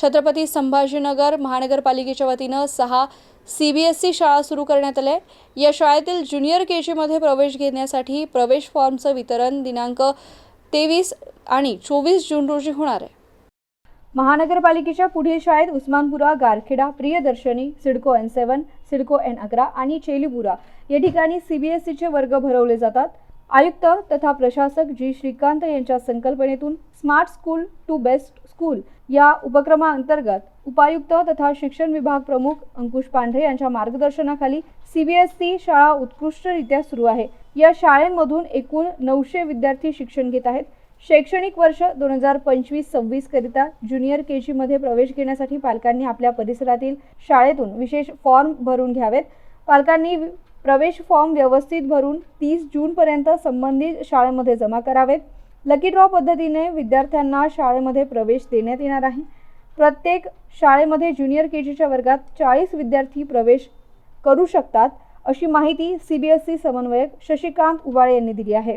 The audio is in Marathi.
छत्रपती संभाजीनगर महानगरपालिकेच्या वतीनं सहा सी बी एस ई शाळा सुरू करण्यात आल्या या शाळेतील ज्युनियर के जीमध्ये प्रवेश घेण्यासाठी प्रवेश फॉर्मचं वितरण दिनांक तेवीस आणि चोवीस जून रोजी होणार आहे. महानगरपालिकेच्या पुढील शाळेत Usmanpura Garkheda Priyadarshini CIDCO N seven CIDCO N अकरा आणि चेलीपुरा या ठिकाणी सीबीएसईचे वर्ग भरवले जातात. आयुक्त तथा प्रशासक जी श्रीकांत यांच्या संकल्पनेतून smart school to best school या उपक्रमाअंतर्गत उपायुक्त तथा शिक्षण विभाग प्रमुख अंकुश पांढरे यांच्या मार्गदर्शनाखाली सीबीएसई शाळा उत्कृष्टरित्या सुरू आहे. या शाळेमधून एकूण नऊशे विद्यार्थी शिक्षण घेत आहेत. शैक्षणिक वर्ष दोन हजार पंचवीस सव्वीस करिता ज्युनियर के जीमध्ये प्रवेश घेण्यासाठी पालकांनी आपल्या परिसरातील शाळेतून विशेष फॉर्म भरून घ्यावेत. पालकांनी प्रवेश फॉर्म व्यवस्थित भरून तीस जूनपर्यंत संबंधित शाळेमध्ये जमा करावेत. लकी ड्रॉ पद्धतीने विद्यार्थ्यांना शाळेमध्ये प्रवेश देण्यात येणार आहे. प्रत्येक शाळेमध्ये ज्युनियर के जीच्या वर्गात चाळीस विद्यार्थी प्रवेश करू शकतात अशी माहिती सी बी एस ई समन्वयक शशिकांत उबाळे यांनी दिली आहे.